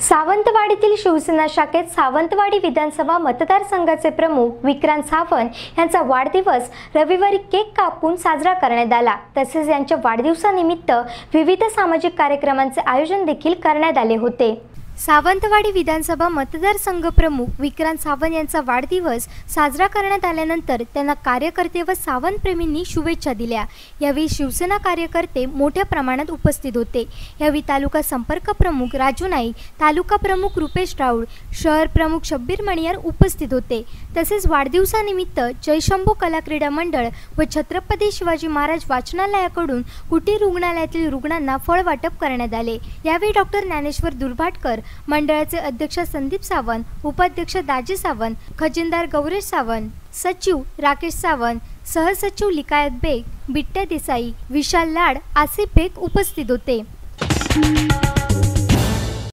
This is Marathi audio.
सावंतवाडीतील शिवसेना शाखेत सावंतवाडी विधानसभा मतदारसंघाचे प्रमुख विक्रांत सावंत यांचा वाढदिवस रविवारी केक कापून साजरा करण्यात आला. तसेच यांच्या वाढदिवसानिमित्त विविध सामाजिक कार्यक्रमांचे आयोजन देखील करण्यात आले होते. सावंतवाडी विधानसभा मतदारसंघ प्रमुख विक्रांत सावंत यांचा वाढदिवस साजरा करण्यात आल्यानंतर त्यांना कार्यकर्ते व सावंतप्रेमींनी शुभेच्छा दिल्या. यावेळी शिवसेना कार्यकर्ते मोठ्या प्रमाणात उपस्थित होते. यावेळी तालुका संपर्क प्रमुख राजू नाईक तालुका प्रमुख रुपेश राऊळ शहर प्रमुख शब्बीर मणियार उपस्थित होते. तसेच वाढदिवसानिमित्त जयशंभू कला क्रीडा मंडळ व छत्रपती शिवाजी महाराज वाचनालयाकडून कुटीर रुग्णालयातील रुग्णांना फळ वाटप करण्यात आले. यावेळी डॉक्टर ज्ञानेश्वर दुर्भाटकर मंडळाचे अध्यक्ष संदीप सावंत उपाध्यक्ष दाजी सावंत खजिनदार गौरेश सावंत सचिव राकेश सावंत सहसचिव लिकायत बेग बिट्ट्या देसाई विशाल लाड आसिफ बेग उपस्थित होते.